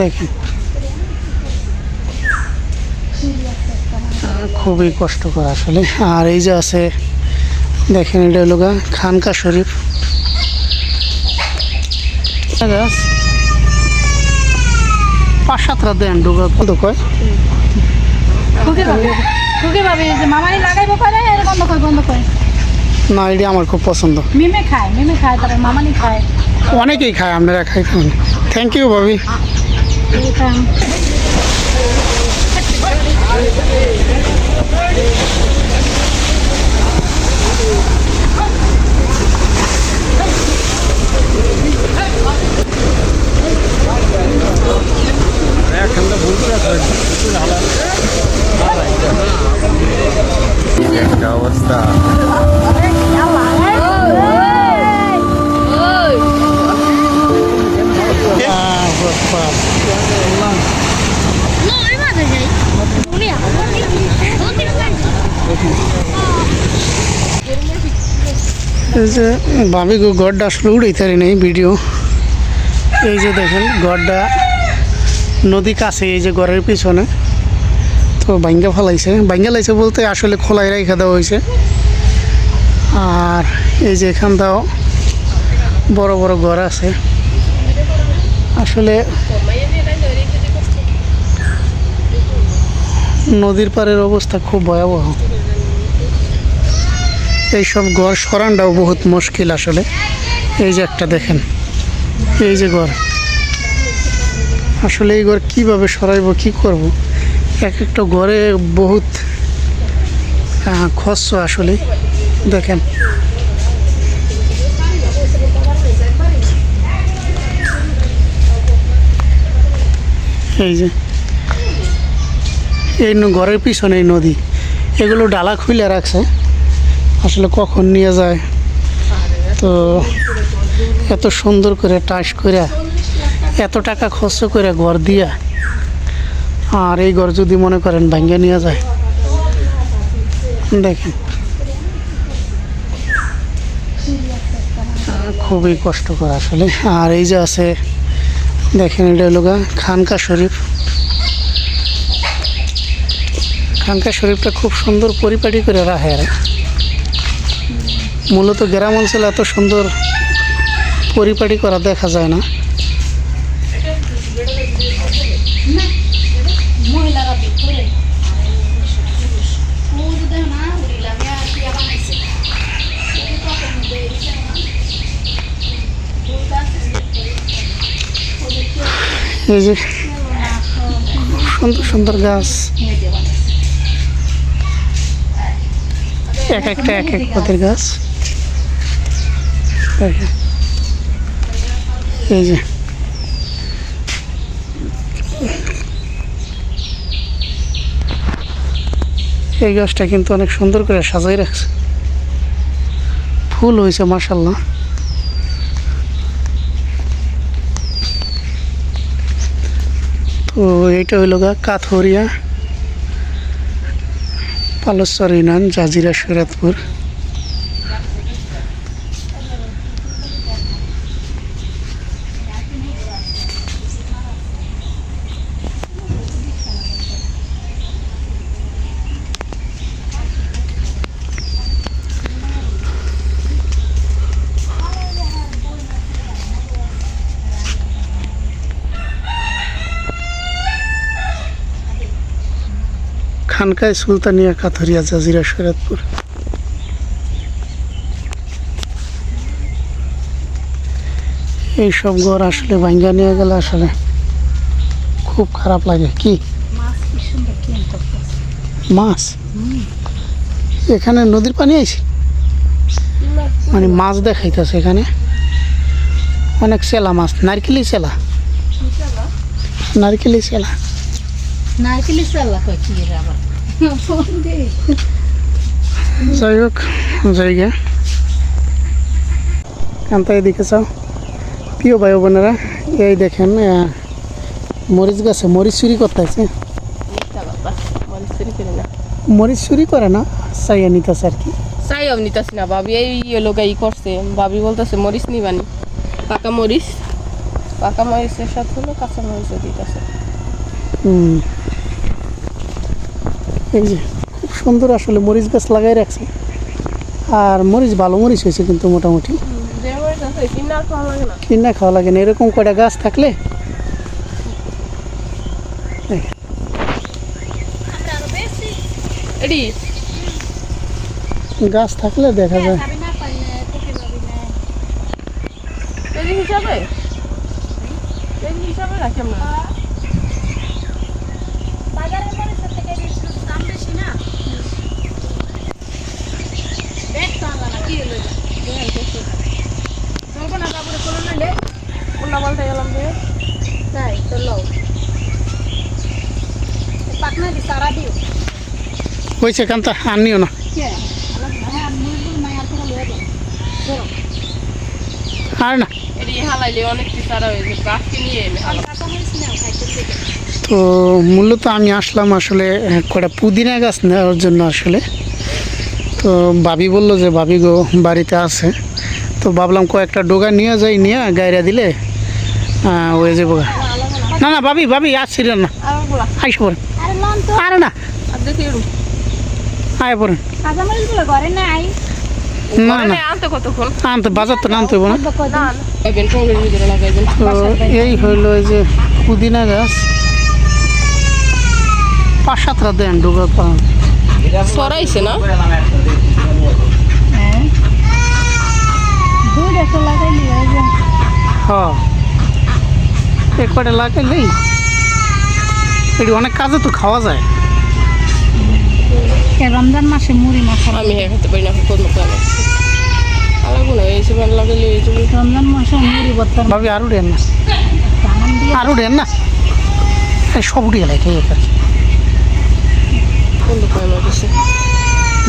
দেখেন। খুবই কষ্টকর আসলে। আর এই যে আছে দেখেন এটা হলো গা খানকা শরীফ। গাছ পাঁচ সাত রাত দেন কত কয়। না এটা আমার খুব পছন্দ। অনেকেই খায় আপনারা খাইতেন থ্যাংক ইউ ভাবি। এটা একটা অবস্থা No, এই যে ভাবি গড্ডা আসলে উড়াইতারি নেই ভিডিও। এই যে দেখেন গড্ডা নদী কাছে, এই যে ঘরের পিছনে। তো ভাঙ্গা ফেলাইছে। ভাঙ্গা লাইছে বলতে আসলে খোলাই রেখে দেওয়া হয়েছে আর এই যে এখানটাও বড় বড় ঘর আছে। আসলে নদীর পাড়ের অবস্থা খুব ভয়াবহ। এইসব ঘর সরানটাও বহুত মুশকিল আসলে। এই যে একটা দেখেন, এই যে ঘর। আসলে এই ঘর কীভাবে সরাইব, কি করব? এক একটা ঘরে বহুত খরচ আসলে। দেখেন। এই যে, এই ঘরের পিছনে এই নদী। এগুলো ডালা খুলে রাখছে। আসলে কখন নিয়ে যায়? তো এত সুন্দর করে টাস করে এত টাকা খরচ করে ঘর দিয়া, আর এই ঘর যদি মনে করেন ভাঙ্গে নিয়ে যায়। দেখেন। খুবই কষ্টকর আসলে। আর এই যে আছে, দেখেন এটা হলো খানকা শরীফ। খানকা শরীফটা খুব সুন্দর পরিপাটি করে রাখে আর মূলত গ্রাম অঞ্চলে এত সুন্দর পরিপাটি করা দেখা যায় না। এই যে সুন্দর সুন্দর গাছ। এক একটা এক এক পদের গাছ। দেখেন। এই যে। এই গাছটা কিন্তু অনেক সুন্দর করে সাজাই রাখছে। ফুল হয়েছে মাসাল্লাহ তো এইটা হইল গা কাথরিয়া, পালস্বর ইউনিয়ন, জাজিরা শরৎপুর খানকায় সুলতানিয়া কাথরিয়া জাজিরা শরৎপুর। এইসব ঘর আসলে ভাঙ্গা নিয়ে গেলে আসলে। খুব খারাপ লাগে। কি? মাছ এখানে নদীর পানি আছে মানে মাছ দেখাইতেছে এখানে। অনেক চেলা মাছ। নারকেলি চেলা? নারকেলি চেলা? নারকেলি কয় কি আবার? যাই হোক জায়গা। কান্তা এদিকে চাও প্রিয় ভাই বোনেরা এই দেখেন মরিচ গাছে মরিচ চুরি করতে আছে। মরিচ চুরি করে না চাইয়া নিতেছে আর কি। চাই নিতাছি না ভাবি এই লোক ই করছে। ভাবি বলতেছে মরিচ নিবানি পাকা মরিচ। পাকা মরিচের সাথে হলো কাঁচা মরিচও দিতেছে। হুম। এই যে খুব সুন্দর আসলে মরিচ গাছ লাগাই রাখছে। আর মরিচ ভালো মরিচ হয়েছে কিন্তু মোটামুটি। কিনা খাওয়া লাগে না এরকম কয়টা গাছ থাকলে? গাছ থাকলে দেখা যায়। হিসাবে? হিসাবে রাখি আমরা বাজারের মরিচের থেকে একটু দাম বেশি না দেখ তো আনলা না কি হলো এটা? চলবো না তারপরে চলো নইলে কোনটা বলতে গেলাম যে তাই তো লও পাকনা দি সারা দিও হয়েছে কান্তা আনিও না কে আলাদা হ্যাঁ মুরগুল মায়ার থেকে লয়ে যাও ধরো আর না এডি হালাইলে অনেক পিসারা হয়েছে গাছকে নিয়ে এনে হালা কাঁচা মরিচ নাও খাইতে থেকে? তো মূলত আমি আসলাম আসলে কয়টা পুদিনা গাছ নেওয়ার জন্য আসলে। তো ভাবি বলল যে ভাবি গো বাড়িতে আছে। তো ভাবলাম কয়েকটা ডোগা নিয়ে যাই নিয়ে গাইরা দিলে হয়ে যাব গা। না না ভাবি ভাবি আসছিলেন না। আরগুলা পড়েন আরে না। আর দেখি এরম আয় পড়েন না না। আনতে বাজার তো হইব না। এই হইল এই যে পুদিনা গাছ। পাঁচ সাতটা দেন ডোগা পান সরাইছে না? হয়ে। হ্যাঁ এক কয়টা লাগাইলেই এটি অনেক কাজে তো খাওয়া যায়। কে রমজান মাসে মুড়ি মাখা আমি হ্যাঁ খেতে পারি না কোন না এই লাগাইলে রমজান মাসে মুড়ি বত্তর ভাবি আরও ডেন না। দামান দিয়ে আরও ডেন না। এই সব লাগে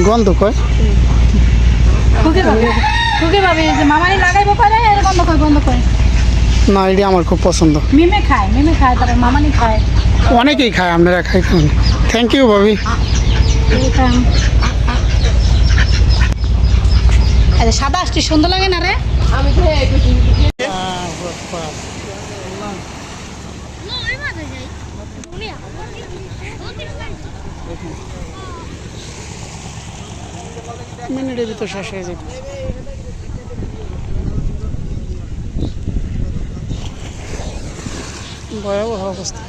গন্ধ কয়? খুকে ভাবে যে লাগাইবো বন্ধ করে বন্ধ করে না এটি আমার খুব পছন্দ। মিমে খায় মিমে খায় তারপরে মামানি খায়। অনেকেই খায় আপনারা খাই খান থ্যাংক ইউ ভাবি। আরে সাদা আসতে সুন্দর লাগে না রে? আমি মিনিটের ভিতর শেষ হয়ে যেত ভয়াবহ অবস্থা।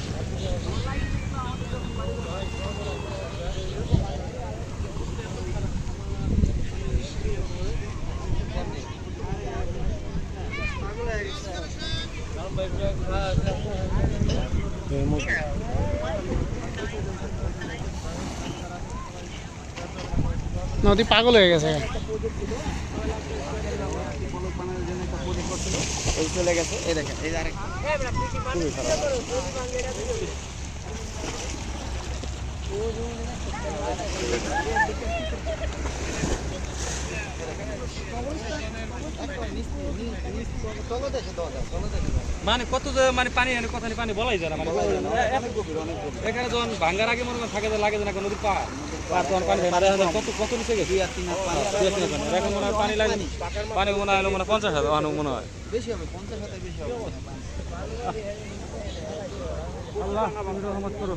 নদী পাগল হয়ে গেছে। এই চলে গেছে এই দেখেন এই আরেক খুবই খারাপ চলো দেখে দেওয়া চলো দেখে মানে কত মানে পানি এনে কথা পানি বলাই যায় না মানে এখানে যখন ভাঙ্গার আগে মনে থাকে যে লাগে না নদীর পাহাড় পার তখন পানি কত কত নিচে গেছে? এখন মনে হয় পানি লাগে পানি। মনে হয় হলো মনে হয়। পঞ্চাশ হাজার মনে হয় আল্লাহ রহমত করো